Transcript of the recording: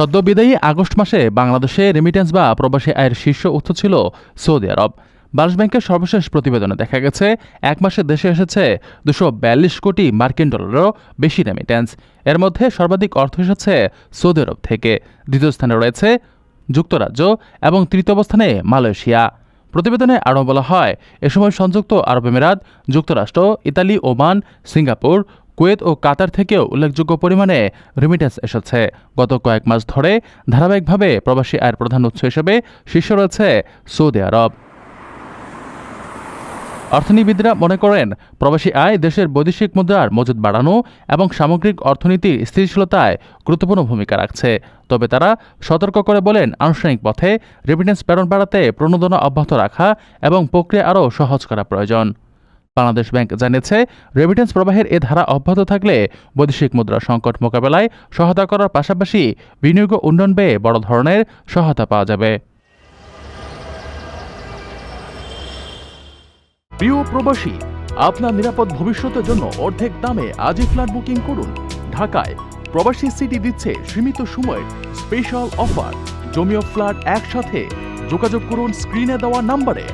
সদ্য বিদায়ী আগস্ট মাসে বাংলাদেশে রেমিটেন্স বা প্রবাসী আয়ের শীর্ষ উৎস ছিল সৌদি আরব। বাংলাদেশ ব্যাংকের সর্বশেষ প্রতিবেদনে দেখা গেছে, এক মাসে দেশে এসেছে দুশো বিয়াল্লিশ কোটি মার্কিন ডলারেরও বেশি রেমিটেন্স এর মধ্যে সর্বাধিক অর্থ এসেছে সৌদি আরব থেকে। দ্বিতীয় স্থানে রয়েছে যুক্তরাজ্য এবং তৃতীয় অবস্থানে মালয়েশিয়া। প্রতিবেদনে আরও বলা হয়, এ সময় সংযুক্ত আরব আমিরাত যুক্তরাষ্ট্র, ইতালি, ওমান, সিঙ্গাপুর কুয়েত ও কাতার থেকেও উল্লেখযোগ্য পরিমাণে রেমিটেন্স এসেছে। গত কয়েক মাস ধরে ধারাবাহিকভাবে প্রবাসী আয়ের প্রধান উৎস হিসেবে শীর্ষে রয়েছে সৌদি আরব। অর্থনীতিবিদরা মনে করেন, প্রবাসী আয় দেশের বৈদেশিক মুদ্রার মজুদ বাড়ানো এবং সামগ্রিক অর্থনীতির স্থিতিশীলতায় গুরুত্বপূর্ণ ভূমিকা রাখছে। তবে তারা সতর্ক করে বলেন, আনুষ্ঠানিক পথে রেমিটেন্স প্রেরণ বাড়াতে প্রণোদনা অব্যাহত রাখা এবং প্রক্রিয়া আরও সহজ করা প্রয়োজন। বাংলাদেশ ব্যাংক জানিয়েছে রেমিটেন্স প্রবাহের এ ধারা অব্যাহত থাকলে বৈদেশিক মুদ্রা সংকট মোকাবেলায় সহায়তা করার পাশাপাশি বিনিয়োগ উন্নয়ন ব্যয়ে বড় ধরনের সহায়তা পাওয়া যাবে। প্রিয় প্রবাসী, আপনার নিরাপদ ভবিষ্যতের জন্য অর্ধেক দামে আজই ফ্ল্যাট বুকিং করুন। ঢাকায় প্রবাসী সিটি দিচ্ছে সীমিত সময়ের স্পেশাল অফার জমিও ফ্ল্যাট একসাথে। যোগাযোগ করুন স্ক্রিনে দেওয়া নাম্বারে।